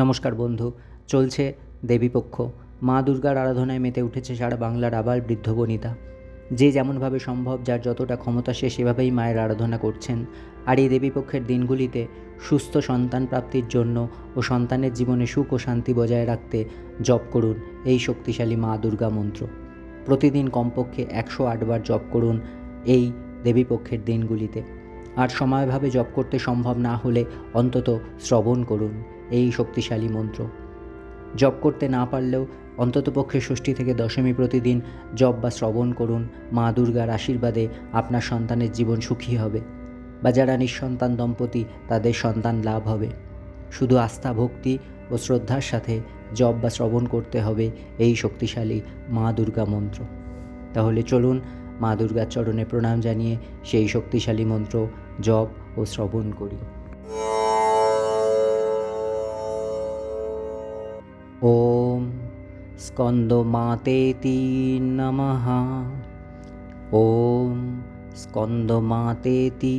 নমস্কার বন্ধু, চলছে দেবীপক্ষ। মা দুর্গার আরাধনায় মেতে উঠেছে সারা বাংলার আবার বৃদ্ধ বনিতা। যে যেমনভাবে সম্ভব, যার যতটা ক্ষমতা সে সেভাবেই মায়ের আরাধনা করছেন। আর এই দেবীপক্ষের দিনগুলিতে সুস্থ সন্তান প্রাপ্তির জন্য ও সন্তানের জীবনে সুখ ও শান্তি বজায় রাখতে জপ করুন এই শক্তিশালী মা দুর্গা মন্ত্র। প্রতিদিন কমপক্ষে একশো আটবার জপ করুন এই দেবীপক্ষের দিনগুলিতে। আর সময়ভাবে জপ করতে সম্ভব না হলে অন্তত শ্রবণ করুন। এই শক্তিশালী মন্ত্র। জপ করতে না পারলেও অন্ততপক্ষে ষষ্ঠী থেকে দশমী প্রতিদিন জপ বা শ্রবণ করুন। মা দুর্গার আশীর্বাদে আপনার সন্তানের জীবন সুখী হবে বা যারা নিঃসন্তান দম্পতি, তাদের সন্তান লাভ হবে। শুধু আস্থা, ভক্তি ও শ্রদ্ধার সাথে জপ বা শ্রবণ করতে হবে এই শক্তিশালী মা দুর্গা মন্ত্র। তাহলে চলুন মা দুর্গার চরণে প্রণাম জানিয়ে সেই শক্তিশালী মন্ত্র জপ ও শ্রবণ করি। ॐ स्कन्दमातेति नमः ॐ स्कन्दमातेति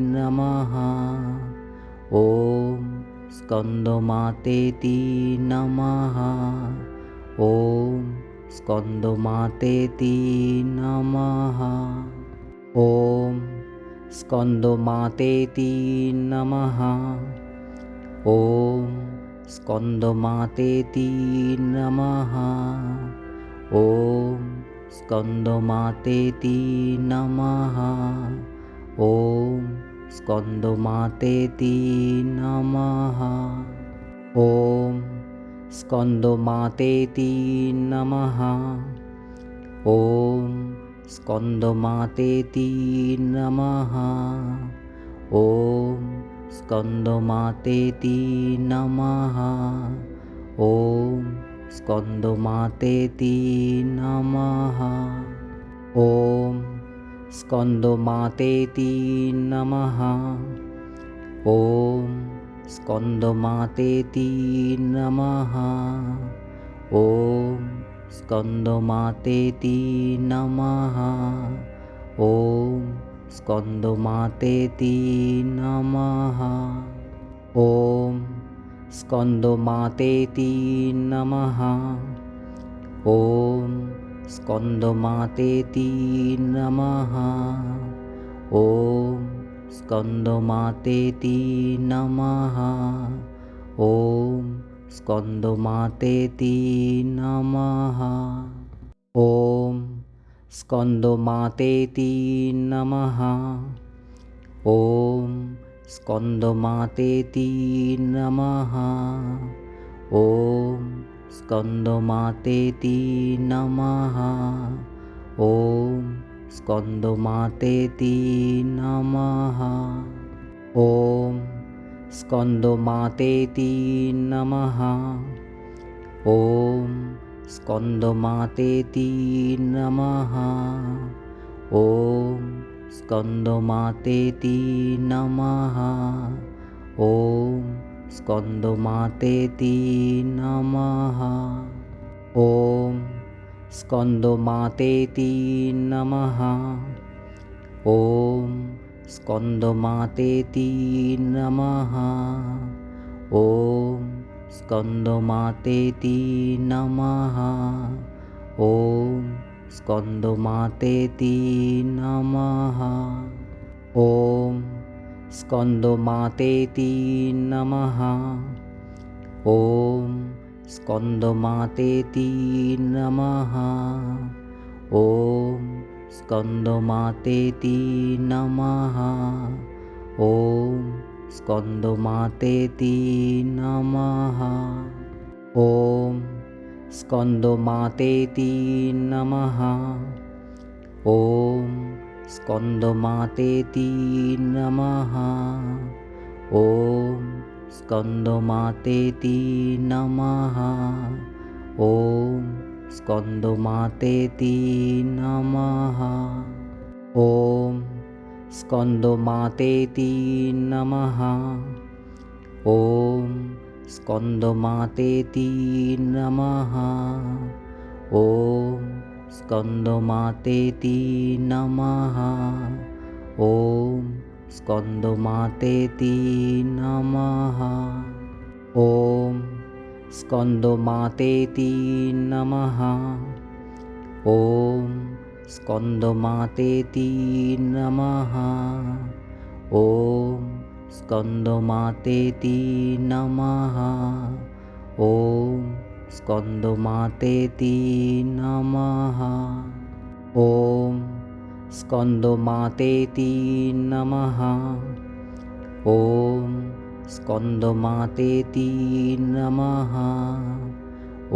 नमः ॐ स्कन्दमातेति नमः ॐ स्कन्दमातेति नमः ॐ स्कन्दमातेति नमः ॐ स्कन्दमातेति नमः ॐ स्कन्दमातेति नमः ॐ स्कन्दमातेति नमः ॐ स्कन्दमातेति नमः ॐ स्कन्दमातेति नमः ॐ स्कन्दमातेति नमः ॐ स्कन्दमातेति नमः ॐ स्कन्दमातेति नमः ॐ स्कन्दमातेति नमः ॐ स्कन्दमातेति नमः ॐ स्कन्दमाते नमः ॐ स्कन्दमातेति नमः ॐ स्कन्दमातेति नमः ॐ स्कन्दमातेति नमः ॐ स्कन्दमातेति नमः ॐ स्कन्दमातेति नमः ॐ स्कन्दमातेति नमः ॐ स्कन्दमातेति नमः ॐ स्कन्दमातेति नमः ॐ स्कन्दमातेति नमः ॐ स्कन्दमातेति नमः ॐ स्कन्दमातेति नमः ॐ स्कन्दमातेति नमः ॐ स्कन्दमातेति नमः ॐ स्कन्दमातेति नमः ॐ स्कन्दमातेति नमः ॐ स्कन्दमातेति नमः ॐ स्कन्दमातेति नमः ॐ स्कन्दमातेति नमः ॐ स्कन्दमातेति नमः ॐ स्कन्दमाते ती नमः ॐ स्कन्दमाते ती नमः ॐ स्कन्दमाते ती नमः ॐ स्कन्दमाते ती नमः ॐ स्कन्दमाते ती नमः ॐ स्कन्दमातेति नमः ॐ स्कन्दमातेति नमः ॐ स्कन्दमातेति नमः ॐ स्कन्दमातेति नमः ॐ स्कन्दमातेति नमः ॐ स्कन्दमातेति नमः ॐ स्कन्दमातेति नमः ॐ स्कन्दमातेति नमः ॐ स्कन्दमातेति नमः ॐ स्कन्दमातेति नमः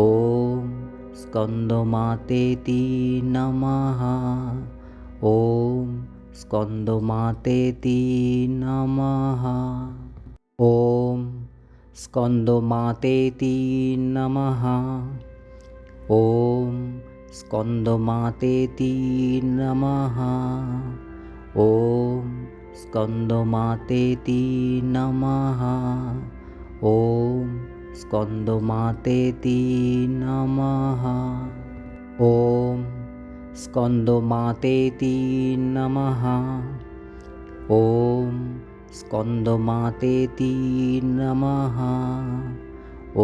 ॐ स्कन्दमातेति नमः ॐ स्कन्दमातेति नमः ॐ स्कन्दमातेति नमः ॐ स्कन्दमातेति नमः ॐ स्कन्दमातेति नमः ॐ स्कन्दमाते ती नमः ॐ स्कन्दमाते ती नमः ॐ स्कन्दमाते ती नमः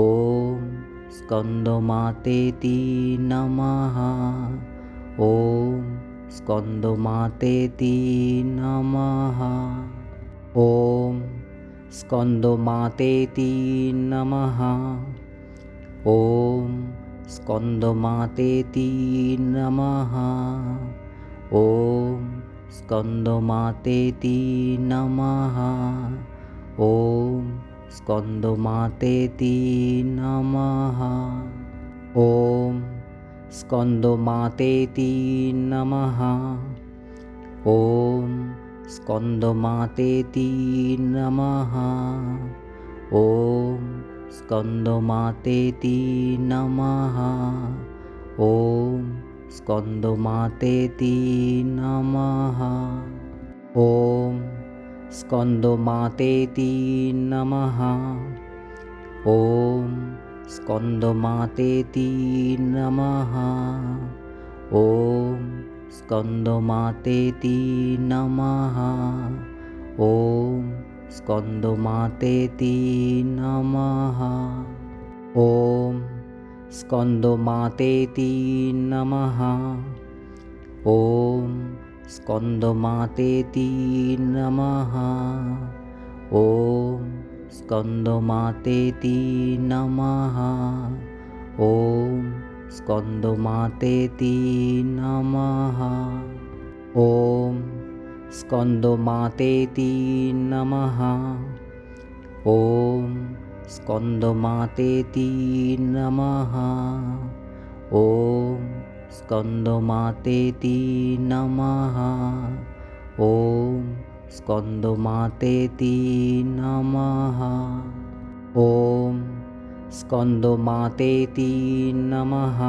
ॐ स्कन्दमाते ती नमः ॐ स्कन्दमाते ती नमः ॐ स्कन्दमातेति नमः ॐ स्कन्दमातेति नमः ॐ स्कन्दमातेति नमः ॐ स्कन्दमातेति नमः ॐ स्कन्दमातेति नमः ॐ स्कन्दमातेति नमः ॐ स्कन्दमातेति नमः ॐ स्कन्दमातेति नमः ॐ स्कन्दमातेति नमः ॐ स्कन्दमातेति नमः ॐ स्कन्दमातेति नमः ॐ स्कन्दमातेति नमः ॐ स्कन्दमातेति नमः ॐ स्कन्दमातेति नमः ॐ स्कन्दमातेति नमः ॐ स्कन्दमातेति नमः ॐ स्कन्दमातेति नमः ॐ स्कन्दमातेति नमः ॐ स्कन्दमातेति नमः ॐ स्कन्दमातेति नमः ॐ स्कन्दो मातेति नमः